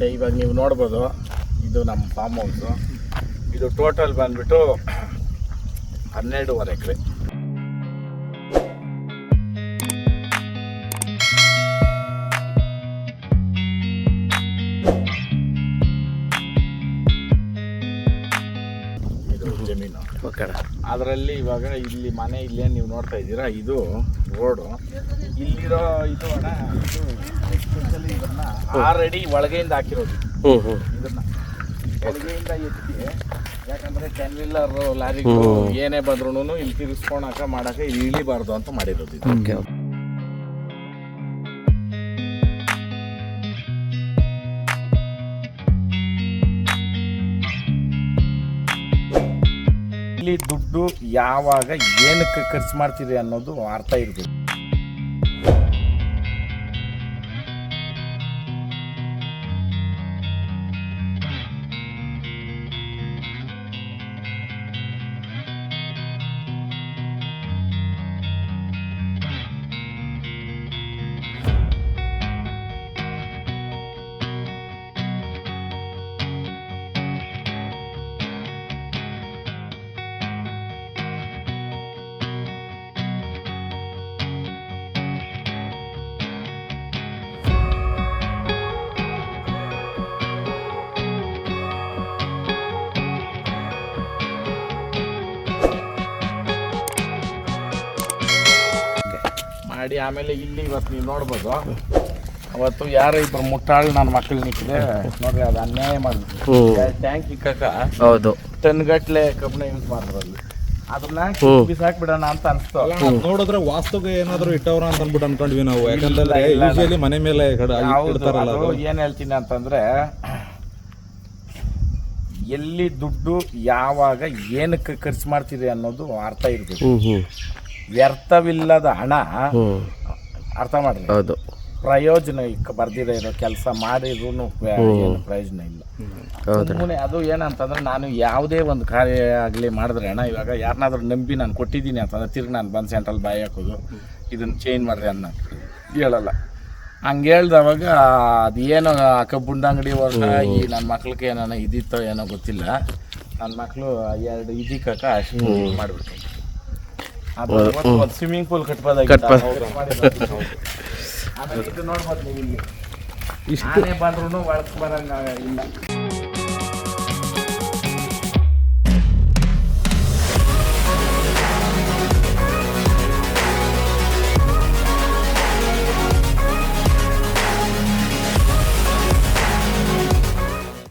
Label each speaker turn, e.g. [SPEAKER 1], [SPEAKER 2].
[SPEAKER 1] ಮತ್ತು ಇವಾಗ ನೀವು ನೋಡ್ಬೋದು ಇದು ನಮ್ಮ ಫಾರ್ಮ್ ಹೌಸು ಇದು ಟೋಟಲ್ ಬಂದ್ಬಿಟ್ಟು ಹನ್ನೆರಡೂವರೆ ಎಕರೆ. ಇದು ಜಮೀನು. ಅದರಲ್ಲಿ ಇವಾಗ ಇಲ್ಲಿ ಮನೆ ಇಲ್ಲೇ ನೀವು ನೋಡ್ತಾ ಇದ್ದೀರಾ ಇದು ರೋಡು. ಇಲ್ಲಿರೋ ಇದು ಅಣ್ಣ ಇದು especially ಇದನ್ನ ಆರು ಅಡಿ ಒಳಗೆಯಿಂದ ಹಾಕಿರೋದು ಇದನ್ನ. ಕೆಳಗೆಯಿಂದ ಎತ್ತಿ ಯಾಕಂದ್ರೆ ಟೆನ್ ವೀಲರ್ ಲಾರಿ ಏನೇ ಬಂದ್ರು ಇಲ್ಲಿ ತಿರ್ಸ್ಕೊಳಕ ಮಾಡಕ ಇಳಿಬಾರ್ದು ಅಂತ ಮಾಡಿರೋದು ಇದು. ಇಲ್ಲಿ ದುಡ್ಡು ಯಾವಾಗ ಏನಕ್ಕೆ ಖರ್ಚು ಮಾಡ್ತೀರಿ ಅನ್ನೋದು ಅರ್ಥ ಇರಬೇಕು. ಮಾಡಿ ಆಮೇಲೆ ಇಲ್ಲಿ ಇವತ್ತು ನೀವು ನೋಡ್ಬೋದು. ಅವತ್ತು ಯಾರೋ ಇಬ್ಬರು ಮುಟ್ಟಾಳು ನನ್ನ ಮಕ್ಕಳು ನಿಂತಿದೆ ನೋಡ್ರಿ ಅದು ಅನ್ಯಾಯ ಮಾಡಿದ್ರು. ಟ್ಯಾಂಕ್ ಇಕ್ಕಕ
[SPEAKER 2] ಹೌದು.
[SPEAKER 1] ಟನ್ ಗಟ್ಲೆ ಕಬ್ಬಣ ಯೂಸ್ ಮಾಡಿದ್ರಲ್ಲಿ ಅದನ್ನ. ಬಿಸಾಕ್ಬಿಡೋಣ ಅಂತ ಅನ್ಸ್ತು.
[SPEAKER 3] ನೋಡಿದ್ರೆ ವಾಸ್ತುಗ ಏನಾದ್ರು ಇಟ್ಟವ್ರ ಅಂತ ಅನ್ಬಿಟ್ಟು ಅನ್ಕೊಂಡ್ವಿ ನಾವು.
[SPEAKER 1] ಯಾಕಂದ್ರೆ.
[SPEAKER 3] ಯೂಶಲಿ ಮನೆ ಮೇಲೆ ಇಡ್ತಾರಲ್ಲ.
[SPEAKER 1] ಏನ್ ಹೇಳ್ತೀನಿ ಅಂತಂದ್ರೆ ಎಲ್ಲಿ ದುಡ್ಡು ಯಾವಾಗ ಏನಕ್ಕೆ ಖರ್ಚು ಮಾಡ್ತೀರಿ ಅನ್ನೋದು ಅರ್ಥ ಇರ್ಬೇಕು. ವ್ಯರ್ಥವಿಲ್ಲದ ಹಣ ಅರ್ಥ ಮಾಡ್ರಿ
[SPEAKER 2] ಹೌದು.
[SPEAKER 1] ಪ್ರಯೋಜನ ಬರ್ದಿರ ಇರೋ ಕೆಲಸ ಮಾಡಿದ್ರು ಪ್ರಯೋಜನ ಇಲ್ಲ. ಸುಮ್ಮನೆ ಅದು ಏನಂತಂದ್ರೆ ನಾನು ಯಾವುದೇ ಒಂದು ಕಾರ್ಯ ಆಗಲಿ ಮಾಡಿದ್ರೆ ಅಣ್ಣ ಇವಾಗ ಯಾರನ್ನಾದ್ರೂ ನಂಬಿ ನಾನು ಕೊಟ್ಟಿದ್ದೀನಿ ಅಂತಂದ್ರೆ ತಿರ್ಗಿ ನಾನು ಬಂದು ಸೆಂಟ್ರಲ್ ಬಾಯಿ ಹಾಕೋದು ಇದನ್ನು ಚೇಂಜ್ ಮಾಡಿರಿ ಅನ್ನ ಹೇಳಲ್ಲ. ಹಂಗೆ ಹೇಳ್ದವಾಗ ಅದು ಏನೋ ಆ ಕಬ್ಬುಂಡ ಅಂಗಡಿ ವರ್ಷ ಈ ನನ್ನ ಮಕ್ಳಿಗೆ ಏನೋ ಇದಿತ್ತೋ ಏನೋ ಗೊತ್ತಿಲ್ಲ. ನನ್ನ ಮಕ್ಕಳು ಎರಡು ಇದಕ್ಕೆ ಅಷ್ಟು ಮಾಡಿಬಿಟ್ಟು ಸ್ವಿಮ್ಮಿಂಗ್ ಪೂಲ್ ಕಟ್ಬೋದಾಗಿತ್ತು. ಆಮೇಲೆ ಇದು ನೋಡ್ಬೋದು ನೀವು ಇಲ್ಲಿ. ಆನೆ ಬಂದ್ರೂ ಒಳಕ್ ಬರಂಗ ಇಲ್ಲ.